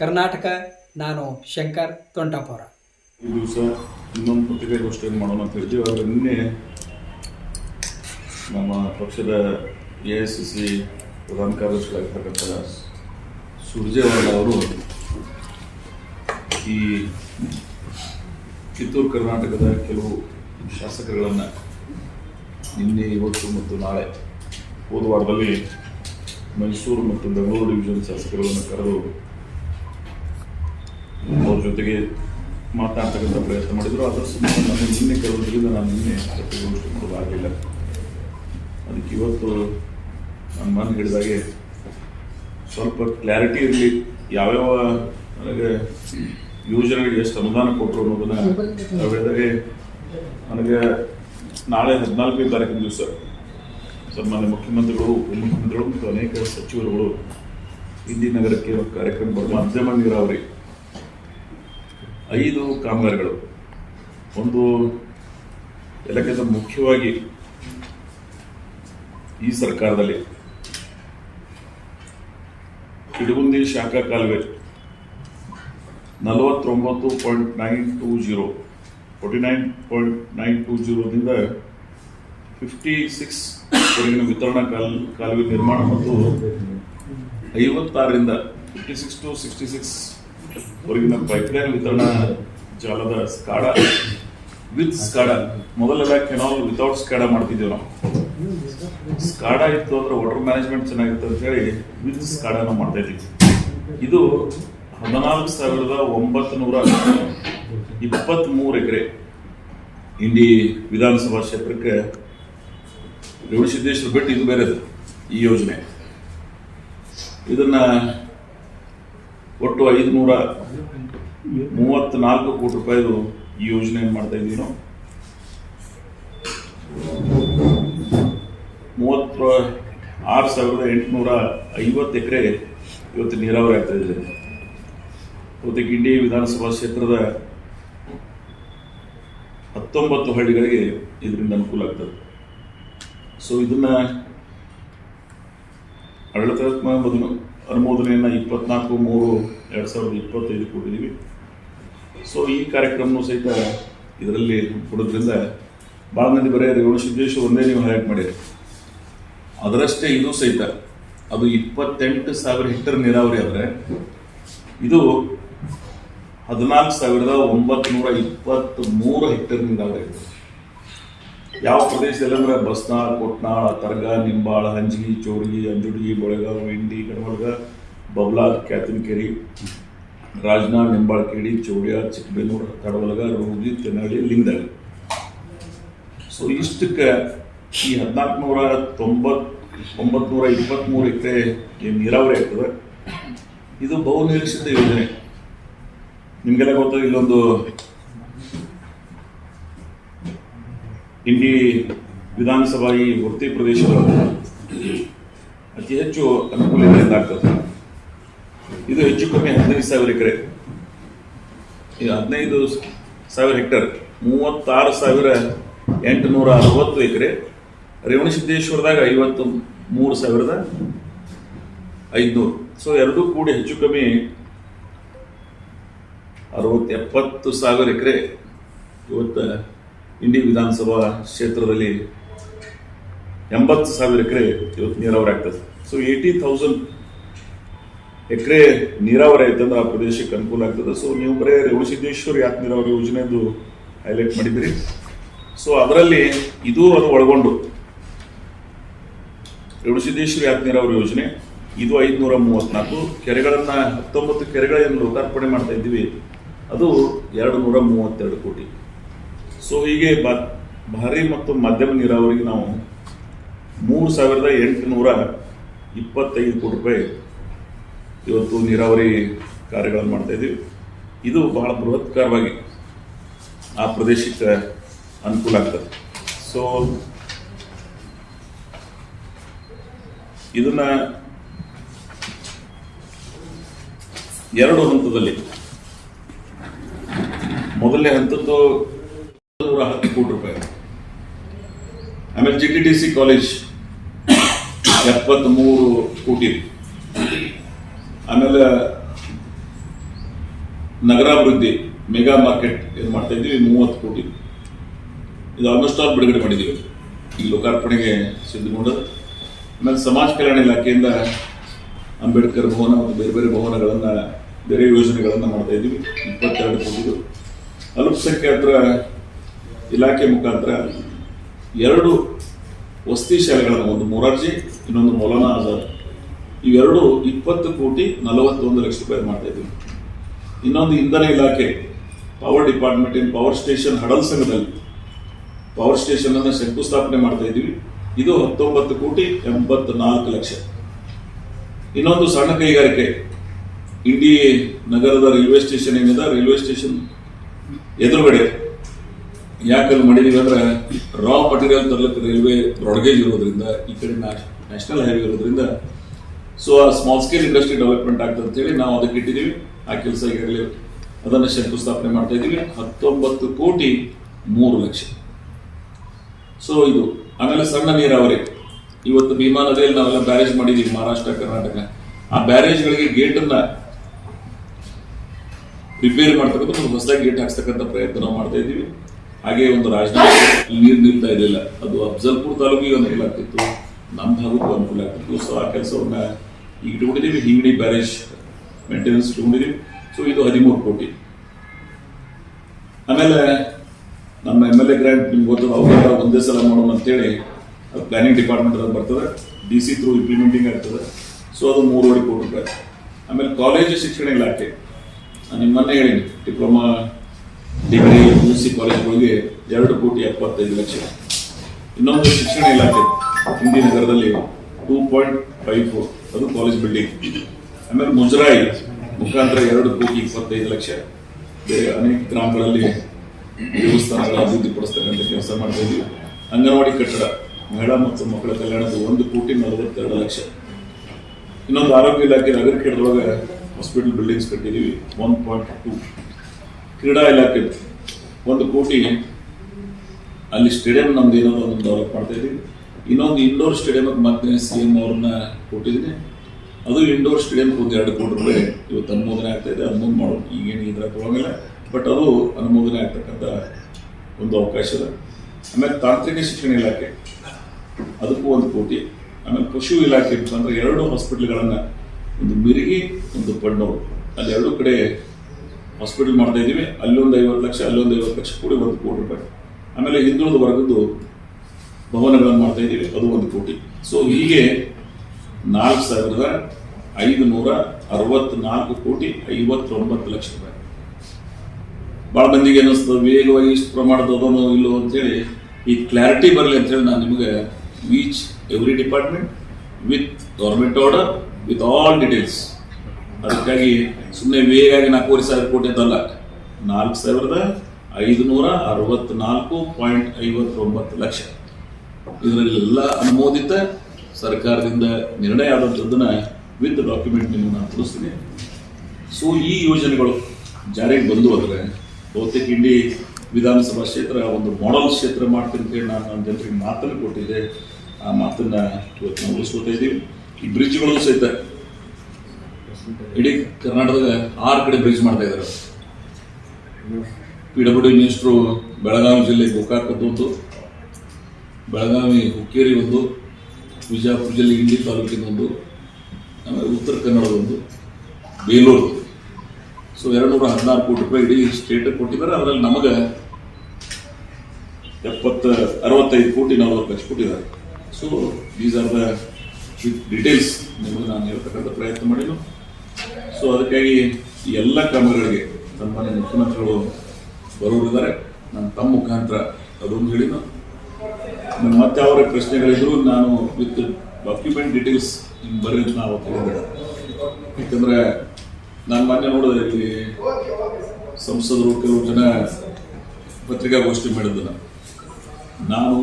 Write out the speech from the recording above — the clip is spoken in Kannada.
ಕರ್ನಾಟಕ, ನಾನು ಶಂಕರ್ ತೊಂಟಾಪುರ ಈ ದಿವಸ ಇನ್ನೊಂದು ಪತ್ರಿಕಾಗೋಷ್ಠಿಯನ್ನು ಮಾಡೋಣ ಅಂತ ಹೇಳ್ತೀವಿ. ಆದರೆ ನಿನ್ನೆ ನಮ್ಮ ಪಕ್ಷದ ಎ ಎಸ್ ಸಿ ಸಿ ಪ್ರಧಾನ ಕಾರ್ಯದರ್ಶಿಗಳಾಗಿರ್ತಕ್ಕಂಥ ಸುರ್ಜೇವಾಲ ಅವರು ಈ ಕಿತ್ತೂರು, ಕರ್ನಾಟಕದ ಕೆಲವು ಶಾಸಕರುಗಳನ್ನು ನಿನ್ನೆ, ಇವತ್ತು ಮತ್ತು ನಾಳೆ ಹೋದ ವಾರದಲ್ಲಿ ಮೈಸೂರು ಮತ್ತು ಬೆಂಗಳೂರು ಡಿವಿಷನ್ ಶಾಸಕರುಗಳನ್ನು ಕರೆದು ಅವ್ರ ಜೊತೆಗೆ ಮಾತನಾಡ್ತಕ್ಕಂಥ ಪ್ರಯತ್ನ ಮಾಡಿದ್ರು. ಅದರ ಸಂಬಂಧ ನಾನು ನಿನ್ನೆ ಕೆಲವೊಂದರಿಂದ ನಾನು ನಿನ್ನೆ ಪತ್ರಿಕಾಗೋಷ್ಠಿ ಮಾಡೋದಾಗಲಿಲ್ಲ ಅದಕ್ಕೆ ಇವತ್ತು ನನ್ನ ಮನ ಹಿಡಿದಾಗೆ ಸ್ವಲ್ಪ ಕ್ಲಾರಿಟಿ ಇರಲಿ. ಯಾವ್ಯಾವ ನನಗೆ ಯೋಜನೆಗಳಿಗೆ ಎಷ್ಟು ಅನುದಾನ ಕೊಟ್ಟರು ಅನ್ನೋದನ್ನ ಹೇಳಿದಾಗೆ ನನಗೆ ನಾಳೆ ಹದಿನಾಲ್ಕನೇ ತಾರೀಕಿನ ದಿವಸ ಸನ್ಮಾನ್ಯ ಮುಖ್ಯಮಂತ್ರಿಗಳು, ಉಪಮುಖ್ಯಮಂತ್ರಿಗಳು ಮತ್ತು ಅನೇಕ ಸಚಿವರುಗಳು ಇಂದಿನ ನಗರಕ್ಕೆ ಒಂದು ಕಾರ್ಯಕ್ರಮ ಮಧ್ಯಮ ನೀರಾವರಿ ಐದು ಕಾಮಗಾರಿಗಳು. ಒಂದು ಎಲ್ಲಕ್ಕಿಂತ ಮುಖ್ಯವಾಗಿ ಈ ಸರ್ಕಾರದಲ್ಲಿ ಕಿಡಗುಂದಿ ಶಾಖಾ ಕಾಲುವೆ ನಲವತ್ತೊಂಬತ್ತು point nine two zero, forty nine point nine two ಜೀರೋದಿಂದ fifty six ವಿತರಣಾ ಕಾಲ್, ಕಾಲುವೆ ನಿರ್ಮಾಣ ಮತ್ತು ಐವತ್ತಾರರಿಂದ fifty six to sixty six ವರೆಗಿನ ಪೈಪ್ಲೈನ್ ವಿತರಣಾ ಜಾಲದ ಸ್ಕಾಡಾ ವಿತ್ ಸ್ಕಾಡಾ ಮೊದಲೆಲ್ಲ ಕೆನಾಲ್ ವಿತೌಟ್ ಸ್ಕಾಡಾ ಮಾಡ್ತಿದ್ದೇವೆ ನಾವು ಸ್ಕಾಡಾ ಇತ್ತು ಅಂದ್ರೆ ವಾಟರ್ ಮ್ಯಾನೇಜ್ಮೆಂಟ್ ಚೆನ್ನಾಗಿತ್ತು ಅಂತ ಹೇಳಿ ವಿತ್ ಸ್ಕಾಡಾ ನಾವು ಮಾಡ್ತಾ ಇದ್ದೀವಿ ಇದು ಹದಿನಾಲ್ಕು ಸಾವಿರದ ಒಂಬತ್ತು ನೂರ ಇಪ್ಪತ್ತ್ಮೂರು ಎಕರೆ ಇಂಡಿ ವಿಧಾನಸಭಾ ಕ್ಷೇತ್ರಕ್ಕೆ ರೇವಣಸಿದ್ದೇಶ್ವರ ಬಿಟ್ಟು ಇದು ಬೇರೆ ಈ ಯೋಜನೆ ಇದನ್ನ ಒಟ್ಟು ಐದುನೂರ ಮೂವತ್ತ್ನಾಲ್ಕು ಕೋಟಿ ರೂಪಾಯಿದು ಈ ಯೋಜನೆಯನ್ನು ಮಾಡ್ತಾ ಇದ್ದೀವಿ ನಾವು ಮೂವತ್ತ ಆರು ಸಾವಿರದ ಎಂಟುನೂರ ಐವತ್ತು ಎಕರೆ ಇವತ್ತು ನೀರಾವರಿ ಆಗ್ತಾ ಇದೆ. ಇವತ್ತು ಗಿಂಡಿ ವಿಧಾನಸಭಾ ಕ್ಷೇತ್ರದ ಹತ್ತೊಂಬತ್ತು ಹಳ್ಳಿಗಳಿಗೆ ಇದರಿಂದ ಅನುಕೂಲ ಆಗ್ತದೆ. ಸೊ ಇದನ್ನ ಆಡಳಿತಾತ್ಮಕ ಬದಲು ಅನುಮೋದನೆಯನ್ನು ಇಪ್ಪತ್ನಾಲ್ಕು, ಮೂರು, ಎರಡು ಸಾವಿರದ ಇಪ್ಪತ್ತೈದು ಕೊಟ್ಟಿದ್ದೀವಿ ಸೊ ಈ ಕಾರ್ಯಕ್ರಮನೂ ಸಹಿತ ಇದರಲ್ಲಿ ಕೊಡೋದ್ರಿಂದ ಭಾಳ ಮಂದಿ ಬರೀ ರೇವಣಸಿದ್ದೇಶ್ವರ ಒಂದೇ ನೀವು ಹೈಲೈಟ್ ಮಾಡಿರಿ. ಅದರಷ್ಟೇ ಇದು ಸಹಿತ. ಅದು ಇಪ್ಪತ್ತೆಂಟು ಸಾವಿರ ಹೆಕ್ಟರ್ ನೀರಾವರಿ ಆದರೆ ಇದು ಹದಿನಾಲ್ಕು ಸಾವಿರದ ಒಂಬತ್ತು ನೂರ ಇಪ್ಪತ್ತ್ ಮೂರು ಹೆಕ್ಟೇರ್ ನೀರಾವರಿ ಇದೆ ಯಾವ ಪ್ರದೇಶದಲ್ಲಿ ಅಂದ್ರೆ ಬಸ್ನಾಳ್, ಕೊಟ್ನಾಳ, ತರ್ಗ, ನಿಂಬಾಳ, ಹಂಜಗಿ, ಚೋರ್ಗಿ, ಅಂಜುಡ್ಗಿ ಬೆಳಗಾವ್ ಇಂಡಿ ಗಡವರ್ಗ ಬಬ್ಲಾದ್ ಕ್ಯಾತನಕೆರಿ ರಾಜನಾಳ್ ನಿಂಬಾಳ್ಕೇಡಿ ಚೌಡ್ಯ ಚಿಕ್ಕಬೇನೂರು ತಡವಲಗ ರೋಗಿ ತೆನಹಳ್ಳಿ ಲಿಂಗದಾಗ ಸೊ ಇಷ್ಟಕ್ಕೆ ಈ ಹದಿನಾಲ್ಕು ನೂರ ತೊಂಬತ್ ಒಂಬತ್ತು ನೂರ ಇಪ್ಪತ್ತ್ಮೂರು ಎಕರೆ ನೀರಾವರಿ ಆಗ್ತದೆ. ಇದು ಬಹು ನಿರೀಕ್ಷಿತ ಯೋಜನೆ. ನಿಮಗೆಲ್ಲ ಗೊತ್ತು ಇಲ್ಲೊಂದು ಇಂಡಿ ವಿಧಾನಸಭಾ ಈ ವೃತ್ತಿ ಪ್ರದೇಶದ ಅತಿ ಹೆಚ್ಚು ಅನುಕೂಲಗಳಿಂದ ಆಗ್ತದೆ. ಇದು ಹೆಚ್ಚು ಕಮ್ಮಿ ಹದಿನೈದು ಸಾವಿರ ಎಕರೆ. ಈ ಹದಿನೈದು ಸಾವಿರ ಹೆಕ್ಟರ್, ಮೂವತ್ತಾರು ಸಾವಿರ ಎಂಟುನೂರ ಅರವತ್ತು ಎಕರೆ ರೇವಣಸಿದ್ದೇಶ್ವರದಾಗ ಐವತ್ತು ಮೂರು ಸಾವಿರದ ಐದುನೂರು. ಸೊ ಎರಡೂ ಕೂಡಿ ಹೆಚ್ಚು ಕಮ್ಮಿ ಅರವತ್ತು ಎಪ್ಪತ್ತು ಸಾವಿರ ಎಕರೆ ಇವತ್ತು ಇಂಡಿ ವಿಧಾನಸಭಾ ಕ್ಷೇತ್ರದಲ್ಲಿ ಎಂಬತ್ತು ಸಾವಿರ ಎಕರೆ ಇವತ್ತು ನೀರಾವರಿ ಆಗ್ತದೆ ಸೊ ಏಯ್ಟಿ ತೌಸಂಡ್ ಎಕರೆ ನೀರಾವರಿ ಆಯ್ತಂದ್ರೆ ಆ ಪ್ರದೇಶಕ್ಕೆ ಅನುಕೂಲ ಆಗ್ತದೆ. ಸೊ ನೀವು ಬರೇ ರೇವಣಸಿದ್ದೇಶ್ವರ ಯಾಕೆ ನೀರಾವರಿ ಯೋಜನೆದು ಹೈಲೈಟ್ ಮಾಡಿದ್ರಿ ಸೊ ಅದರಲ್ಲಿ ಇದು ಅದು ಒಳಗೊಂಡು. ರೇವಣಸಿದ್ದೇಶ್ವರ ಯಾಕೆ ನೀರಾವರಿ ಯೋಜನೆ, ಇದು ಐದುನೂರ ಮೂವತ್ನಾಲ್ಕು. ಕೆರೆಗಳನ್ನು ಹತ್ತೊಂಬತ್ತು ಕೆರೆಗಳನ್ನು ಲೋಕಾರ್ಪಣೆ ಮಾಡ್ತಾ ಇದ್ದೀವಿ. ಅದು ಎರಡು ನೂರ ಮೂವತ್ತೆರಡು ಕೋಟಿ. ಸೊ ಹೀಗೆ ಭಾರಿ ಮತ್ತು ಮಧ್ಯಮ ನೀರಾವರಿಗೆ ನಾವು ಮೂರು ಸಾವಿರದ ಎಂಟುನೂರ ಇಪ್ಪತ್ತೈದು ಕೋಟಿ ರೂಪಾಯಿ ಇವತ್ತು ನೀರಾವರಿ ಕಾರ್ಯಗಳನ್ನು ಮಾಡ್ತಾ ಇದ್ದೀವಿ. ಇದು ಬಹಳ ಬೃಹತ್ಕಾರವಾಗಿ ಆ ಪ್ರದೇಶಕ್ಕೆ ಅನುಕೂಲ ಆಗ್ತದೆ. ಸೊ ಇದನ್ನ ಎರಡು ಹಂತದಲ್ಲಿ. ಮೊದಲನೇ ಹಂತದ್ದು ನೂರ ಹತ್ತು ಕೋಟಿ ರೂಪಾಯಿ ಆಮೇಲೆ ಜಿ ಟಿ ಸಿ ಕಾಲೇಜ್ ಎಪ್ಪತ್ತ್ಮೂರು ಕೋಟಿ. ಆಮೇಲೆ ನಗರಾಭಿವೃದ್ಧಿ ಮೆಗಾ ಮಾರ್ಕೆಟ್ ಏನು ಮಾಡ್ತಾ ಇದ್ದೀವಿ? ಮೂವತ್ತು ಕೋಟಿ. ಇದು ಆಲ್ಮೋಸ್ಟ್ ಆಲ್ ಬಿಡುಗಡೆ ಮಾಡಿದ್ದೀವಿ. ಈ ಲೋಕಾರ್ಪಣೆಗೆ ಸಿದ್ಧಗೊಂಡದ್ದು. ಆಮೇಲೆ ಸಮಾಜ ಕಲ್ಯಾಣ ಇಲಾಖೆಯಿಂದ ಅಂಬೇಡ್ಕರ್ ಭವನ ಮತ್ತು ಬೇರೆ ಬೇರೆ ಭವನಗಳನ್ನು, ಬೇರೆ ಯೋಜನೆಗಳನ್ನು ಮಾಡ್ತಾ ಇದ್ದೀವಿ. ಇಪ್ಪತ್ತೆರಡು ಕೋಟಿಗಳು ಅಲ್ಪಸಂಖ್ಯಾತರ ಇಲಾಖೆ ಮುಖಾಂತರ ಎರಡು ವಸತಿ ಶಾಲೆಗಳನ್ನು, ಒಂದು ಮೊರಾರ್ಜಿ, ಇನ್ನೊಂದು ಮೌಲಾನಾ ಆಜಾದ್. ಇವೆರಡು ಇಪ್ಪತ್ತು ಕೋಟಿ ನಲವತ್ತೊಂದು ಲಕ್ಷ ರೂಪಾಯಿ ಮಾಡ್ತಾ ಇದ್ದೀವಿ. ಇನ್ನೊಂದು ಇಂಧನ ಇಲಾಖೆ power department in power station ಹಡಲ್ ಸಂಘದಲ್ಲಿ ಪವರ್ ಸ್ಟೇಷನ್ ಅನ್ನು ಶಂಕುಸ್ಥಾಪನೆ ಮಾಡ್ತಾ ಇದ್ದೀವಿ. ಇದು ಹತ್ತೊಂಬತ್ತು ಕೋಟಿ ಎಂಬತ್ನಾಲ್ಕು ಲಕ್ಷ. ಇನ್ನೊಂದು ಸಣ್ಣ ಕೈಗಾರಿಕೆ, ಇಂಡಿ ನಗರದ ರೈಲ್ವೆ ಸ್ಟೇಷನ್ ಏನಿದೆ ರೈಲ್ವೆ ಸ್ಟೇಷನ್ ಎದುರುಗಡೆ ಯಾಕಲ್ಲಿ ಮಾಡಿದೀವಿ ಅಂದ್ರೆ ರಾ ಮಟೀರಿಯಲ್ ತರಲಿಕ್ಕೆ ರೈಲ್ವೆ ಬ್ರಾಡ್ಗೇಜ್ ಇರೋದ್ರಿಂದ, ಈ ಕಡೆ ನ್ಯಾಷನಲ್ ಹೈವೇ ಇರೋದ್ರಿಂದ ಸೊ ಆ ಸ್ಮಾಲ್ ಸ್ಕೇಲ್ ಇಂಡಸ್ಟ್ರಿ ಡೆವಲಪ್ಮೆಂಟ್ ಆಗ್ತದೆ ಅಂತೇಳಿ ನಾವು ಅದಕ್ಕೆ ಇಟ್ಟಿದ್ದೀವಿ. ಆ ಕೆಲಸ ಈಗಾಗಲೇ ಅದನ್ನು ಶಂಕುಸ್ಥಾಪನೆ ಮಾಡ್ತಾ ಇದ್ದೀವಿ. ಹತ್ತೊಂಬತ್ತು ಕೋಟಿ ಮೂರು ಲಕ್ಷ. ಸೊ ಇದು ಆಮೇಲೆ ಸಣ್ಣ ನೀರಾವರಿ ಇವತ್ತು ಭೀಮಾ ನದಿಯಲ್ಲಿ ನಾವೆಲ್ಲ ಬ್ಯಾರೇಜ್ ಮಾಡಿದ್ದೀವಿ, ಮಹಾರಾಷ್ಟ್ರ, ಕರ್ನಾಟಕ. ಆ ಬ್ಯಾರೇಜ್ಗಳಿಗೆ ಗೇಟನ್ನ ರಿಪೇರಿ ಮಾಡ್ತಕ್ಕಂಥ ಹೊಸದಾಗಿ ಗೇಟ್ ಹಾಕ್ಸ್ತಕ್ಕಂಥ ಪ್ರಯತ್ನ ನಾವು ಮಾಡ್ತಾ ಇದ್ದೀವಿ. ಹಾಗೆ ಒಂದು ರಾಜಧಾನಿ ನೀರು ನಿಲ್ತಾ ಇರಲಿಲ್ಲ. ಅದು ಅಫ್ಜಲ್ಪುರ್ ತಾಲೂಕಿಗೆ ಅನುಕೂಲ ಆಗ್ತಿತ್ತು. ನಮ್ಮ ಭಾಗಕ್ಕೂ ಅನುಕೂಲ ಆಗ್ತಿತ್ತು. ಸೊ ಆ ಕೆಲಸವನ್ನ ಈಗ ಇಟ್ಕೊಂಡಿದ್ದೀವಿ ಹಿಂಗಡಿ ಬ್ಯಾರೇಜ್ ಮೇಂಟೆನೆನ್ಸ್ ಇಟ್ಕೊಂಡಿದ್ದೀವಿ ಸೊ ಇದು ಹದಿಮೂರು ಕೋಟಿ. ಆಮೇಲೆ ನಮ್ಮ ಎಂ ಎಲ್ ಎ ಗ್ರಾಂಟ್ ನಿಮ್ಗೆ ಗೊತ್ತು, ಅವರೆಲ್ಲ ಒಂದೇ ಸಲ ಮಾಡೋಣ ಅಂತೇಳಿ ಅದು ಪ್ಲಾನಿಂಗ್ ಡಿಪಾರ್ಟ್ಮೆಂಟ್ ಅದು ಬರ್ತದೆ. ಡಿ ಸಿ ಥ್ರೂ ಇಂಪ್ಲಿಮೆಂಟಿಂಗ್ ಆಗ್ತದೆ. ಸೊ ಅದು ಮೂರುವರೆ ಕೋಟಿ ರೂಪಾಯಿ. ಆಮೇಲೆ ಕಾಲೇಜು ಶಿಕ್ಷಣ ಇಲಾಖೆ. ನಾನು ನಿಮ್ಮನ್ನೇ ಹೇಳೀನಿ. ಡಿಪ್ಲೊಮಾ ಡಿಗ್ರಿ ಯು ಸಿ ಕಾಲೇಜ್ಗಳಿಗೆ ಎರಡು ಕೋಟಿ ಎಪ್ಪತ್ತೈದು ಲಕ್ಷ. ಇನ್ನೊಂದು ಶಿಕ್ಷಣ ಇಲಾಖೆ, ಹಿಂದಿ ನಗರದಲ್ಲಿ ಟೂ ಪಾಯಿಂಟ್ ಫೈವ್ ಫೋರ್ ಅದು ಕಾಲೇಜ್ ಬಿಲ್ಡಿಂಗ್ ಆಮೇಲೆ ಮುಜರಾಯಿ, ಮುಖಾಂತರ ಎರಡು ಕೋಟಿ ಇಪ್ಪತ್ತೈದು ಲಕ್ಷ. ಬೇರೆ ಅನೇಕ ಗ್ರಾಮಗಳಲ್ಲಿ ದೇವಸ್ಥಾನಗಳ ಅಭಿವೃದ್ಧಿಪಡಿಸ್ತಕ್ಕಂಥ ಕೆಲಸ ಮಾಡ್ತಾ ಇದ್ದೀವಿ. ಅಂಗನವಾಡಿ ಕಟ್ಟಡ, ಮಹಿಳಾ ಮತ್ತು ಮಕ್ಕಳ ಕಲ್ಯಾಣದ ಒಂದು ಕೋಟಿ ನಲವತ್ತೆರಡು ಲಕ್ಷ. ಇನ್ನೊಂದು ಆರೋಗ್ಯ ಇಲಾಖೆ ನಗರ ಕೇಡದೊಳಗೆ ಹಾಸ್ಪಿಟಲ್ ಬಿಲ್ಡಿಂಗ್ಸ್ ಕಟ್ಟಿದ್ದೀವಿ ಒನ್ ಪಾಯಿಂಟ್ ಟೂ ಕ್ರೀಡಾ ಇಲಾಖೆ ಒಂದು ಕೋಟಿ ಅಲ್ಲಿ ಸ್ಟೇಡಿಯಂ ನಮ್ದು ಏನೋ ಒಂದು ಡೆವಲಪ್ ಮಾಡ್ತಾ ಇದ್ದೀವಿ. ಇನ್ನೊಂದು ಇಂಡೋರ್ ಸ್ಟೇಡಿಯಂ ಮತ್ತೆ ಸಿ ಎಂ ಅವ್ರನ್ನ ಕೊಟ್ಟಿದ್ದೀನಿ. ಅದು ಇಂಡೋರ್ ಸ್ಟೇಡಿಯಂ ಒಂದು ಎರಡು ಕೋಟಿ ರೂಪಾಯಿ ಇವತ್ತು ಅನುಮೋದನೆ ಆಗ್ತಾ ಇದೆ. ಅನುಮೋದನೆ ಮಾಡೋದು. ಈಗೇನು ಇದ್ರ ಬಟ್ ಅದು ಅನುಮೋದನೆ ಆಗ್ತಕ್ಕಂಥ ಒಂದು ಅವಕಾಶ ಇದೆ. ಆಮೇಲೆ ತಾಂತ್ರಿಕ ಶಿಕ್ಷಣ ಇಲಾಖೆ. ಅದಕ್ಕೂ ಒಂದು ಕೋಟಿ. ಆಮೇಲೆ ಪಶು ಇಲಾಖೆ ಅಂದ್ರೆ ಎರಡು ಹಾಸ್ಪಿಟ್ಲ್ಗಳನ್ನು ಒಂದು ಮಿರಿಗಿ ಒಂದು ಪಡ್ನೂರು ಅಲ್ಲಿ ಎರಡು ಕಡೆ ಹಾಸ್ಪಿಟಲ್ ಮಾಡ್ತಾ ಇದ್ದೀವಿ. ಅಲ್ಲೊಂದು ಐವತ್ತು ಲಕ್ಷ, ಅಲ್ಲೊಂದು ಐವತ್ತು ಲಕ್ಷ ಕೋಟಿ ಒಂದು ಕೋಟಿ ರೂಪಾಯಿ. ಆಮೇಲೆ ಹಿಂದುಳಿದ ವರ್ಗದ್ದು ಭವನಗಳನ್ನು ಮಾಡ್ತಾ ಇದ್ದೀವಿ. ಅದು ಒಂದು ಕೋಟಿ. ಸೊ ಹೀಗೆ ನಾಲ್ಕು ಸಾವಿರದ ಐದು ನೂರ ಅರವತ್ನಾಲ್ಕು ಕೋಟಿ ಐವತ್ತೊಂಬತ್ತು ಲಕ್ಷ ರೂಪಾಯಿ. ಭಾಳ ಮಂದಿಗೆ ಅನ್ನಿಸ್ತದೆ, ವೇಗವಾಗಿ ಇಷ್ಟು ಪ್ರಮಾಣದ ಅದನ್ನು ಇಲ್ಲೋ ಅಂತೇಳಿ. ಈ ಕ್ಲಾರಿಟಿ ಬರಲಿ ಅಂತೇಳಿ ನಾನು ನಿಮಗೆ each every department with government order with all details ಅದಕ್ಕಾಗಿ ಸುಮ್ಮನೆ ವೇಗಾಗಿ ನಾಲ್ಕೂವರೆ ಸಾವಿರ ಕೋಟಿ ಅಂತಲ್ಲ ನಾಲ್ಕು ಸಾವಿರದ ಐದುನೂರ ಅರವತ್ನಾಲ್ಕು ಪಾಯಿಂಟ್ ಐವತ್ತೊಂಬತ್ತು ಲಕ್ಷ. ಇದರಲ್ಲೆಲ್ಲ ಅನುಮೋದಿತ ಸರ್ಕಾರದಿಂದ ನಿರ್ಣಯ ಆದಂಥದ್ದನ್ನ ವಿತ್ ಡಾಕ್ಯುಮೆಂಟ್ ನಿಮಗೆ ನಾನು ತೋರಿಸ್ತೀನಿ ಸೊ ಈ ಯೋಜನೆಗಳು ಜಾರಿಗೆ ಬಂದು ಹೋದ್ರೆ ಬಹುತೇಕ ಇಂಡಿ ವಿಧಾನಸಭಾ ಕ್ಷೇತ್ರ ಒಂದು ಮಾಡೆಲ್ ಕ್ಷೇತ್ರ ಮಾಡ್ತೀನಿ ಅಂತೇಳಿ ನಾನು ನನ್ನ ಜನರಿಗೆ ಮಾತನ್ನು ಕೊಟ್ಟಿದ್ದೆ. ಆ ಮಾತನ್ನ ಇವತ್ತು ನಾವು ಉಳಿಸ್ಕೊತಾ ಇದ್ದೀವಿ. ಈ ಬ್ರಿಡ್ಜ್ಗಳು ಸಹಿತ ಇಡೀ ಕರ್ನಾಟಕದ ಆರು ಕಡೆ ಬ್ರಿಜ್ ಮಾಡ್ತಾ ಇದ್ದಾರೆ. P W D minister Belagavi ಜಿಲ್ಲೆ ಗೋಕಾಕದ್ದು ಬೆಳಗಾವಿ ಹುಕ್ಕೇರಿ ಒಂದು ವಿಜಯಪುರ ಜಿಲ್ಲೆ ಇಂಡಿ ತಾಲೂಕಿನ ಒಂದು ಆಮೇಲೆ ಉತ್ತರ ಕನ್ನಡದೊಂದು ಬೇಲೂರು. ಸೊ ಎರಡು ನೂರ ಹದಿನಾರು ಕೋಟಿ ರೂಪಾಯಿ ಇಡೀ ಸ್ಟೇಟ್ ಕೊಟ್ಟಿದ್ದಾರೆ. ಅದರಲ್ಲಿ ನಮಗೆ ಎಪ್ಪತ್ತ, ಅರವತ್ತೈದು ಕೋಟಿ, ನಲವತ್ತು ಲಕ್ಷ ಕೊಟ್ಟಿದ್ದಾರೆ. So these are the details ನಿಮಗೆ ನಾನು ಹೇಳ್ತಕ್ಕಂಥ ಪ್ರಯತ್ನ ಮಾಡಿದ್ದು. ಸೊ ಅದಕ್ಕಾಗಿ ಎಲ್ಲ ಕ್ರಮಗಳಿಗೆ ಮನೆ ಮುಖ್ಯಮಂತ್ರಿಗಳು ಬರೋರಿದ್ದಾರೆ ನನ್ನ ತಮ್ಮ ಮುಖಾಂತರ ಅದೊಂದು ಹೇಳಿದ್ದು. ಮತ್ತೆ ಅವರ ಪ್ರಶ್ನೆಗಳಿದ್ರು ನಾನು ವಿತ್ ಡಾಕ್ಯುಮೆಂಟ್ ಡೀಟೇಲ್ಸ್ ನಿಮ್ಗೆ ಅಂತ ನಾವು ತಗೊಂಡೆ ಯಾಕಂದ್ರೆ ನಾನು ಮೊನ್ನೆ ನೋಡಿದೆ ಇಲ್ಲಿ ಸಂಸದರು ಕೆಲವು ಜನ ಪತ್ರಿಕಾಗೋಷ್ಠಿ ಮಾಡಿದ್ದನ್ನು. ನಾನು